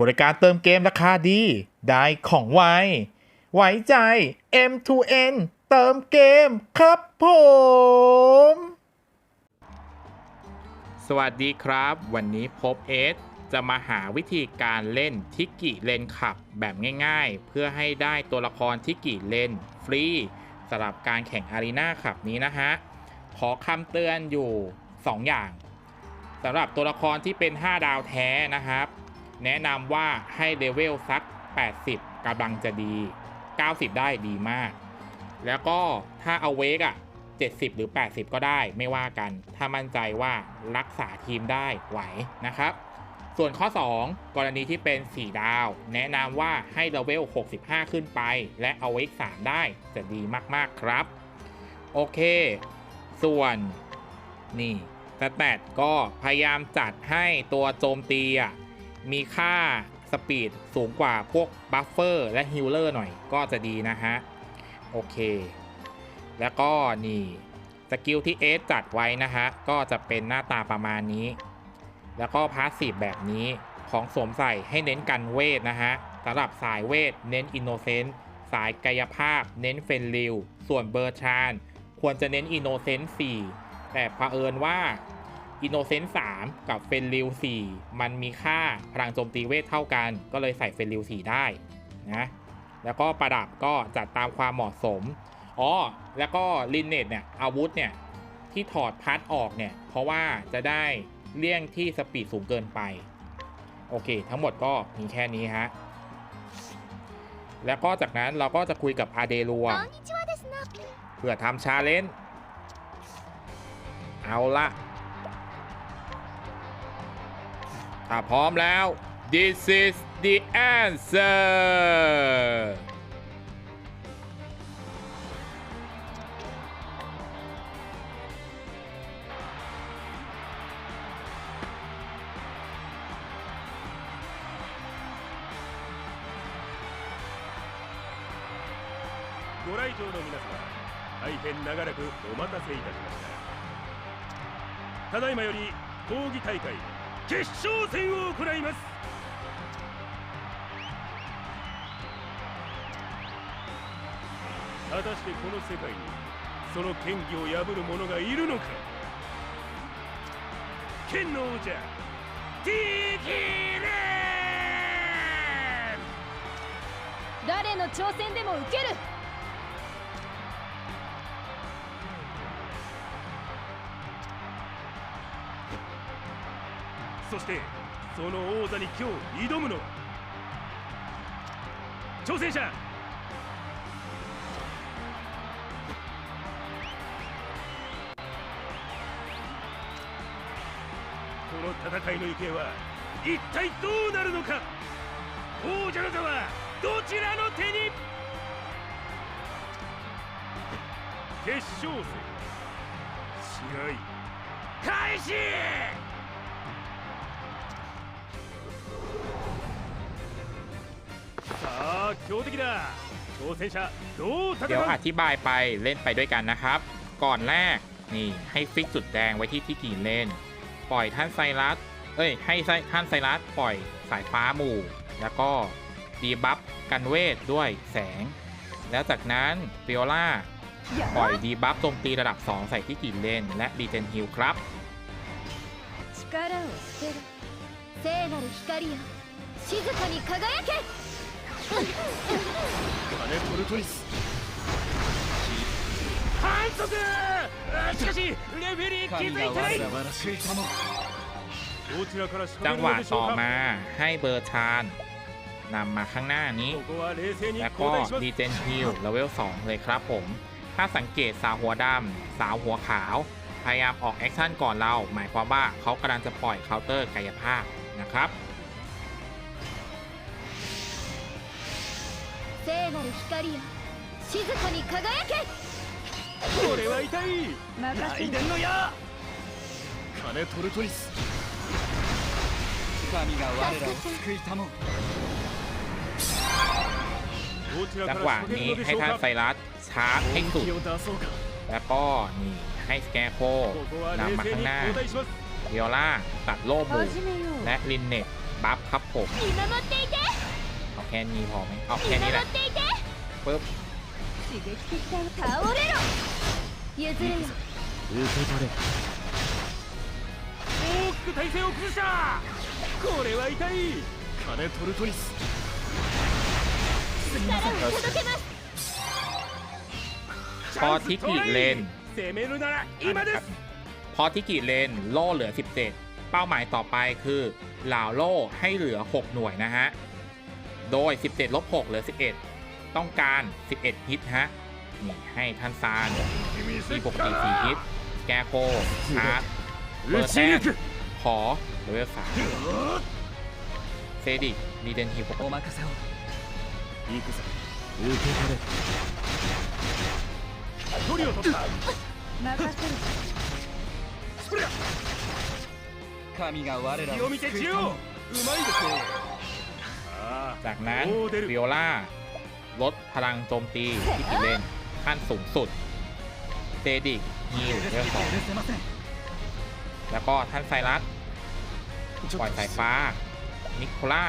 บริการเติมเกมราคาดี ได้ของไว ไว้ใจ M2N เติมเกมครับผม สวัสดีครับ วันนี้พบเอสจะมาหาวิธีการเล่นทิกิเลนขับแบบง่ายๆ เพื่อให้ได้ตัวละครทิกกิเลนฟรีสำหรับการแข่งอารีนาขับนี้นะฮะ ขอคำเตือนอยู่ 2 อย่างสำหรับตัวละครที่เป็น 5 ดาวแท้นะครับ แนะนำว่าให้เลเวลสัก 80กำลังจะดี 90 ได้ดีมาก แล้วก็ถ้าเอาเวกอะ 70 หรือ 80 ก็ได้ไม่ว่ากัน ถ้ามั่นใจว่ารักษาทีมได้ไหวนะครับ ส่วนข้อ 2 กรณีที่เป็น 4 ดาว แนะนำว่าให้เลเวล 65 ขึ้นไป และเอาเวก3ได้จะดีมากๆครับ โอเค ส่วนนี่สแตทก็พยายามจัดให้ตัวโจมตีอะ มีค่าสปีดสูงกว่าพวกบัฟเฟอร์และฮิลเลอร์หน่อยก็จะดีนะฮะ โอเค แล้วก็นี่สกิลที่เอสจัดไว้นะฮะ ก็จะเป็นหน้าตาประมาณนี้ แล้วก็พาสซีฟแบบนี้ของสวมใส่ให้เน้นกันเวทนะฮะสำหรับสายเวทเน้นอินโนเซนต์สายกายภาพ เน้นเฟนริวส่วนเบอร์ชาน ควรจะเน้นอินโนเซนต์4แต่เผอิญว่า อินโนเซนต์สกับเฟนริวสี่มันมีค่าพลังโจมตีเวทเท่ากัน ก็เลยใส่เฟนริวสี่ได้นะแล้วก็ประดับก็จัดตามความเหมาะสมอ๋อแล้วก็ลินเนตเนี่ยอาวุธเนี่ยที่ถอดพัดออกเนี่ยเพราะว่าจะได้เลี่ยงที่สปีดสูงเกินไป โอเค ทั้งหมดก็มีแค่นี้ฮะแล้วก็จากนั้นเราก็จะคุยกับอาเดรัวเพื่อทำชาเลนจ์เอาละ ถ้าพร้อมแล้ว this is the answer ご来場の皆様大変長らくお待たせいたしましたただいまより闘技大会 決勝戦を行います。果たしてこの世界にその権威を破る者がいるのか。剣の王者ティーキーレーン誰の挑戦でも受ける。そしてその王座に今日挑むの。は挑戦者。この戦いの行方は一体どうなるのか。王者の座はどちらの手に。決勝戦。試合開始。 เดี๋ยว う อธิบายไปเล่นไปด้วยกันนะครับ ก่อนแรกนี่ให้ฟิกจุดแดงไว้ที่ที่กีเล่น ปล่อยท่านไซรัส เอ้ย ให้ไซท่านไซรัสปล่อยสายฟ้าหมู่ แล้วก็ดีบัฟกันเวทด้วยแสง แล้วจากนั้นฟิโอล่าปล่อยดีบัฟโจมตีระดับ 2 ใส่ที่กีเลน และดีเจนฮิลครับ 力を捨てる聖なる光よ静かに輝け カネトルトリス反則あしかしレフェリー気づいてないどちらから仕 จั 掛 ง け ห る วะ のでし ต่ ょ อ うか มาให้เบอร์ชานนำมาข้างหน้านี้ ここは冷静に แล้ว 交 ก็ 代します ดีเจนฮิลเลเวล2เลยครับผม ถ้าสังเกตสาวหัวดำ สาวหัวขาว พยายามออกแอคชั่นก่อนเรา หมายความว่าเขากำลังจะปล่อยเคาน์เตอร์กายภาพนะครับ 聖なる光よ静かに輝けこれは痛い任せ雷電の矢カネトルトリス神が我らを救いたもうどちらか จัง ら หวะ 仕掛け นี้ るので ให้ しょう ท่าน か ไซรัสชาร์จให้สุด 本気を出そうか แล้วก็นี่ให้สแกโค ここは นำมา 冷静 ข้าง に หน้า 交代します เดียล่าตัดโล่หมู่ 始めよう และลินเน็ต บัฟครับผม 見守っていて เอาแค่นี้พอไหมเอา 見 แค่นี้แห 守 ละ っていて ปึ๊บ 刺激的だ倒れろ譲れよ受け取れ大きく体勢を崩したこれは痛い金トルトニス力を届けます พอทิกิเลน 攻めるなら今です พอทิกิเลนโล่เหลือ 17 เป้าหมายต่อไปคือเหล่าโล่ให้เหลือ 6 หน่วยนะฮะ โดย 17ลบ6เหลือ 11 ต้องการ 11 ฮิตฮะ นี่ให้ท่านซานที่ปกติ 4 ฮิต แกโคอาร์ตเบอร์แซนขอเลเวลสามเซดิกดีเดนฮิปก お任せを行くぞ受け取れ距離を取った任せるスプレ神が我らー気をを救い見てジオうたもまいですねあ จากนั้น おー出る วิโอลาลดพลังโจมตีที่กิเลนขั้นสูงสุดเซดิกฮิลเลเวลสอง 許せません แล้วก็ท่านไซรัสปล่อยสายฟ้า นิโคล่า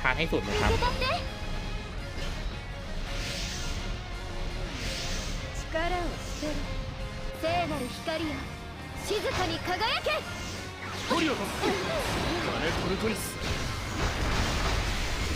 ทานให้สุดเลยครับ 受け取って力を捨てる聖なる光よ静かに輝け距離を取った金トルトニス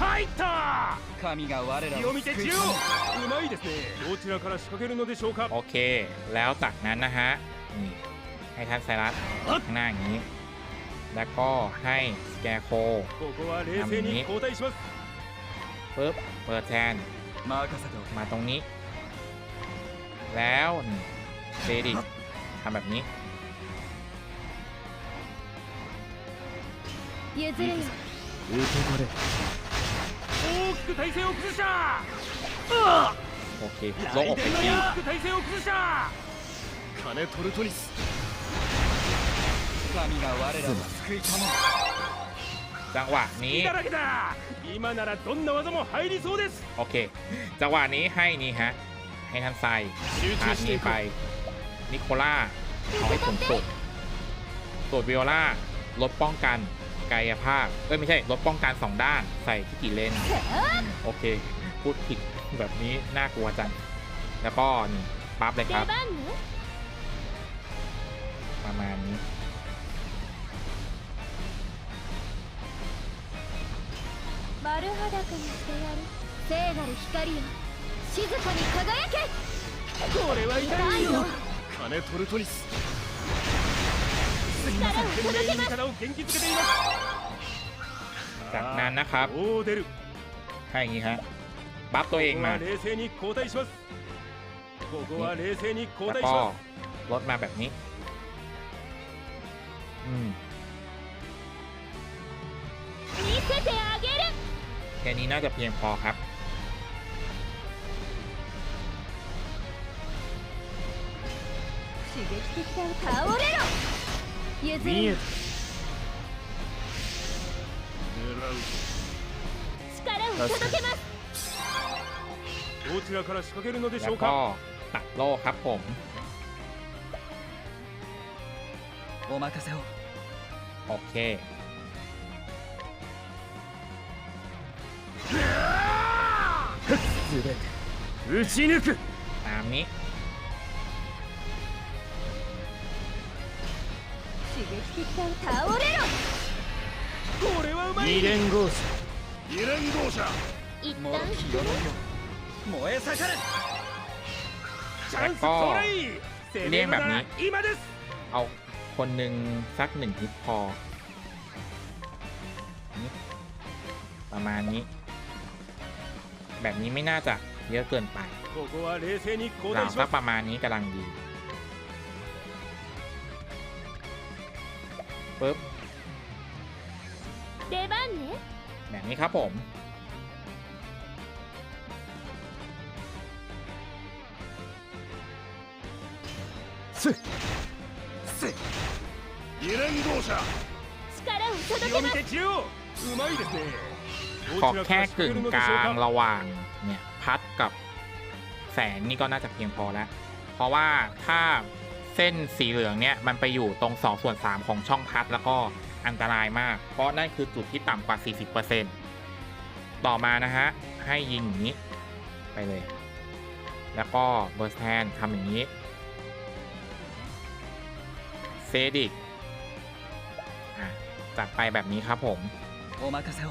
入った神が我ら気をを見てジオ救いたもうまいですねどちらから仕掛けるのでしょうか โอเค แล้วจากนั้นนะฮะ นี่ให้ท่านไซรัสข้างหน้าอย่างนี้ แล้วก็ให้สแกโค ここは冷静に交代します ปึ๊บเปิดแทน 任せておけ มาตรงนี้ แล้วนี่เซดิกทำแบบนี้ 譲れよ受け取れ โอเคโลกอกไปที่ 大きく体勢を崩した金トルトニス神が我らを救いたも จังหวะนี้ だらけだ今ならどんな技も入りそうです โอเค จังหวะนี้ให้นี่ฮะ ให้ท่านไซ 集 พา 中 ร์ท して นี้ いこ ไป う นิโคล่าเอาให้สูงสุดส่วนวิโอลาลดป้องกัน กายภาพ เอ้ย ไม่ใช่ ลดป้องกัน 2 ด้านใส่ที่กี่เลน โอเค พูดผิดแบบนี้น่ากลัวจัง แล้วก็นี่ปั๊บเลย 出 ครับ 番ね ประมาณนี้ 丸裸にしてやる聖なる光よ静かに輝けこれは痛い痛いよ金トルトニス 力を懸届けます命に味方を元気づけています จากนั้นนะครับ どう出る ให้อย่างนี้ฮะ บัฟตัวเอง ここ มา は冷静に交代しますここは冷静に交 แล้ว 代し ก็ ます ลดมาแบบนี้ อืม 見せてあげる แค่นี้น่าจะเพียงพอครับ 刺激的だ倒れろ 譲れよ力を届けますどちらから仕掛けるのでし แล้ ょ ว う ก็ か ตัดโล่ครับผม お任せを โอเค 全て打ち抜く ตามนี้ 倒れろこれはうまい二連合者二連合者一もろ旦き鎧よ燃え盛れチャンストライ攻めるなら今です เอาคนหนึ่งสักหนึ่งฮิตพอนี่ประมาณนี้ แบบนี้ไม่น่าจะเยอะเกินไป ここは冷静に交 หลั 代 ง し สั ま ก す ประมาณนี้กำลังดี ปึ๊บเดบันเนี่ยแบบนี้ครับผม สึสึยิเรนโดชา力を届けますうまいですねขอแค่กึ่งกลางระหว่างเนี่ยพัดกับแสงนี่ก็น่าจะเพียงพอแล้ว เพราะว่าถ้า เส้นสีเหลืองเนี่ยมันไปอยู่ตรง 2 ส่วน 3 ของช่องพัดแล้วก็อันตรายมาก เพราะนั่นคือจุดที่ต่ำกว่า 40%ต่อมานะฮะ ให้ยิงอย่างนี้ไปเลย แล้วก็เบอร์สแทนทำอย่างนี้เซดิกจัดไปแบบนี้ครับผม โอมากาเซ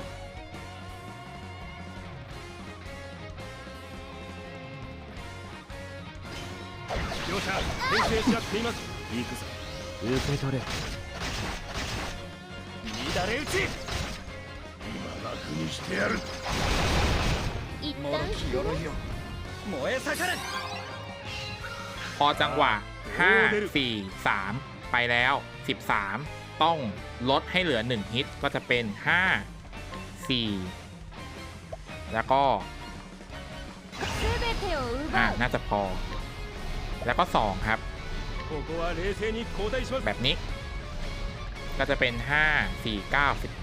両者編成し合っています行くぞ受け取れ乱れ打ち今楽にしてやる一もろ旦き鎧よ燃え盛れ พอจังหวะ 5 4 3 ไปแล้ว 13 ต้องลดให้เหลือ 1 ฮิต ก็จะเป็น 5 4 แล้วก็ 全てを อ่า 奪う น่าจะพอ แล้วก็ 2 ครับ แบบนี้ ก็จะเป็น 5 4 9 11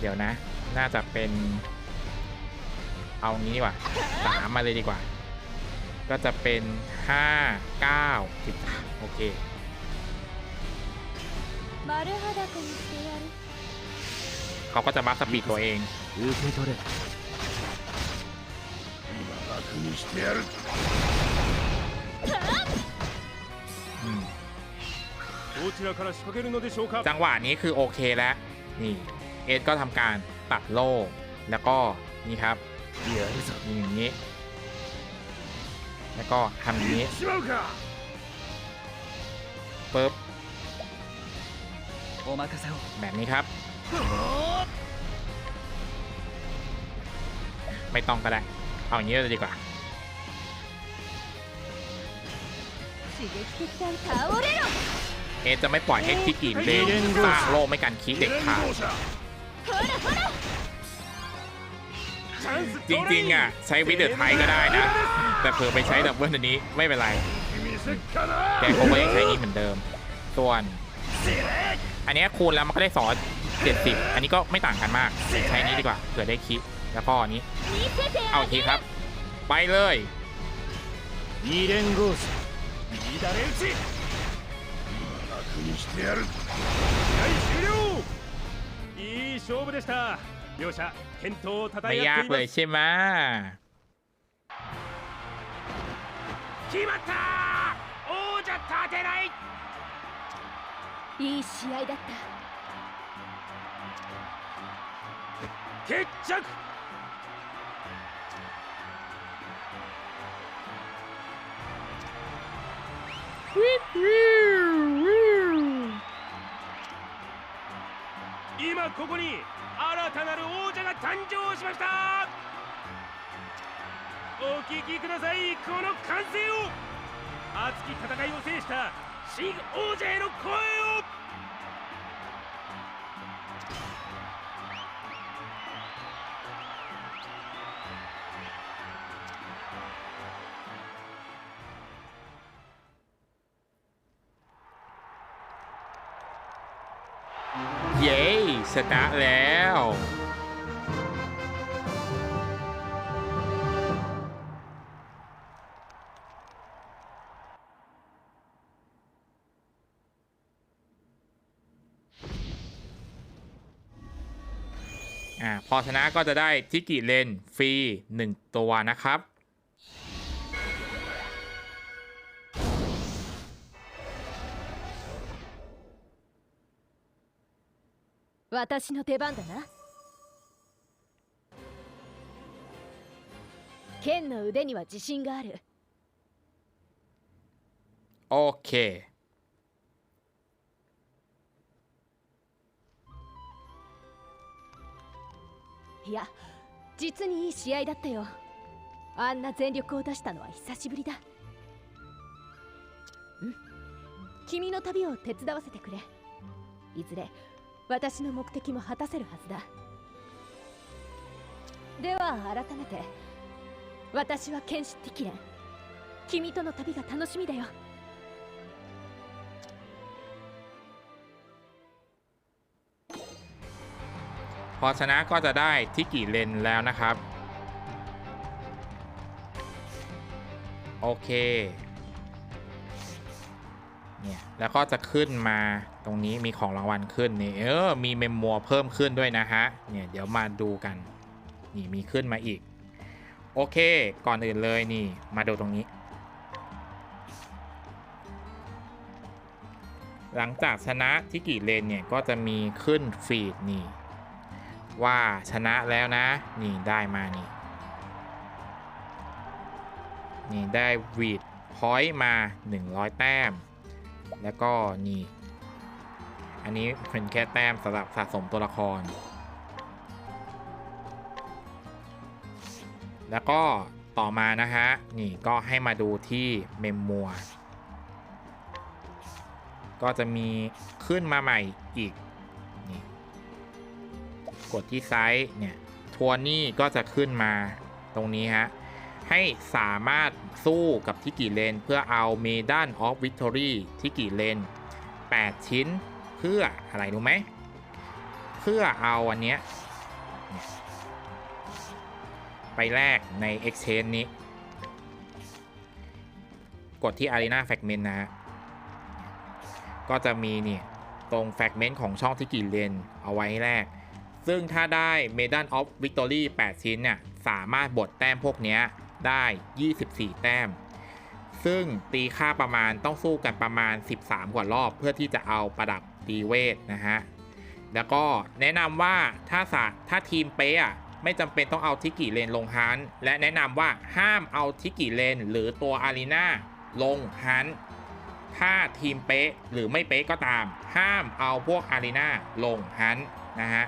เดี๋ยวนะ น่าจะเป็น เอางี้ดีกว่า 3 มาเลยดีกว่า ก็จะเป็น 5 9 13 โอเคเขาก็จะมาสปีดตัวเอง 楽にしてやる อืม どちらから仕掛けるのでしょうか จังหวะนี้คือโอเคแล้ว นี่ เอสก็ทำการตัดโล่ แล้วก็นี่ครับ やるぞ ยิงอย่างนี้ แล้วก็ทำอย่างนี้ しまうか ปุ๊บ お任せを แบบนี้ครับ ไม่ต้องก็ได้ เอาอย่างนี้เลยดีกว่า เอสจะไม่ปล่อยให้ทิกิเลนสร้างโล่ไม่กันคีเด็กขาด 者チャンス จริงๆอ่ะ ใช้วิดเดอร์ไทยก็ได้นะ แต่เผื่อไปใช้ดับเบิลอันนี้ไม่เป็นไร 見せっかな แกคงก็ยังใช้นี้เหมือนเดิม ส่วน อันเนี้ยคูณแล้วมันก็ได้สอน70 อันนี้ก็ไม่ต่างกันมาก ใช้นี้ดีกว่าเผื่อได้คลิป แล้วก็อันนี้ 見せて เอา あ อีกที げ ครับ ไปเลย 二連合士 乱れ打ち楽にしてやる。試合終了。いい勝負でした。両者健闘をたえ合っています。決まった王者立てない。いい試合だった。決着。今ここに新たなる王者が誕生しました。お聞きください。この歓声を。熱き戦いを制した新王者への声を。 ชนะแล้ว อ่า พอชนะก็จะได้ทิกิเลนฟรี 1 ตัวนะครับ 私の出番だな。剣の腕には自信がある。OK いや実にいい試合だったよ。あんな全力を出したのは久しぶりだ。君の旅を手伝わせてくれ。いずれ私の目的も果たせるはずだでは改めて 私は剣士ティキレン君との旅が楽しみだよ พอชนะก็จะได้ทิกิเลนแล้วนะครับ โอเค เนี่ยแล้วก็จะขึ้นมาตรงนี้มีของรางวัลขึ้นนี่เออมีเมมมัวเพิ่มขึ้นด้วยนะฮะเนี่ยเดี๋ยวมาดูกันนี่มีขึ้นมาอีก โอเค ก่อนอื่นเลยนี่มาดูตรงนี้ หลังจากชนะทิกิเลนเนี่ยก็จะมีขึ้นฟีดนี่ว่าชนะแล้วนะ นี่ได้มานี่นี่ได้วีดพอยต์มา 100 แต้ม แล้วก็นี่ อันนี้เป็นแค่แต้มสำหรับสะสมตัวละคร แล้วก็ต่อมานะฮะ นี่ก็ให้มาดูที่เมมมัวก็จะมีขึ้นมาใหม่อีกนี่กดที่ไซส์เนี่ยทัวร์นี่ก็จะขึ้นมาตรงนี้ฮะ ให้สามารถสู้กับทิกิเลน เพื่อเอาเมดันออฟวิ c ตอรี่ทิกิเลน 8 ชิ้นเพื่ออะไรรู้ไหม เพื่อเอาอันเนี้ยเนี่ยไปแลกใน Exchange นี้ กดที่ Arena Fragment นะฮะ ก็จะมีเนี่ยตรง Fragment ของช่องที่กี่เลน เอาไว้ให้แลกซึ่งถ้าได้ Medal of Victory 8 ชิ้นเนี่ย สามารถบดแต้มพวกเนี้ย ได้ 24 แต้ม ซึ่งตีค่าประมาณต้องสู้กันประมาณ 13 กว่ารอบ เพื่อที่จะเอาประดับตีเวทนะฮะ แล้วก็แนะนำว่าถ้าสาถ้าทีมเป๊ะไม่จำเป็นต้องเอาทิกิเลนลงฮันต์และแนะนำว่าห้ามเอาทิกิเลนหรือตัวอารีนาลงฮันต์ถ้าทีมเป๊ะหรือไม่เป๊ะก็ตาม ห้ามเอาพวกอารีนาลงฮันต์นะฮะ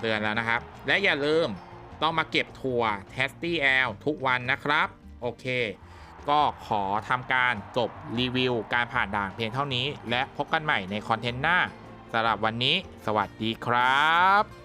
เตือนแล้วนะครับ และอย่าลืม ต้องมาเก็บทัวร์ t e s t y L ทุกวันนะครับ โอเค ก็ขอทำการจบรีวิวการผ่านด่านเพียงเท่านี้ และพบกันใหม่ในคอนเทนต์หน้าสำหรับวันนี้ สวัสดีครับ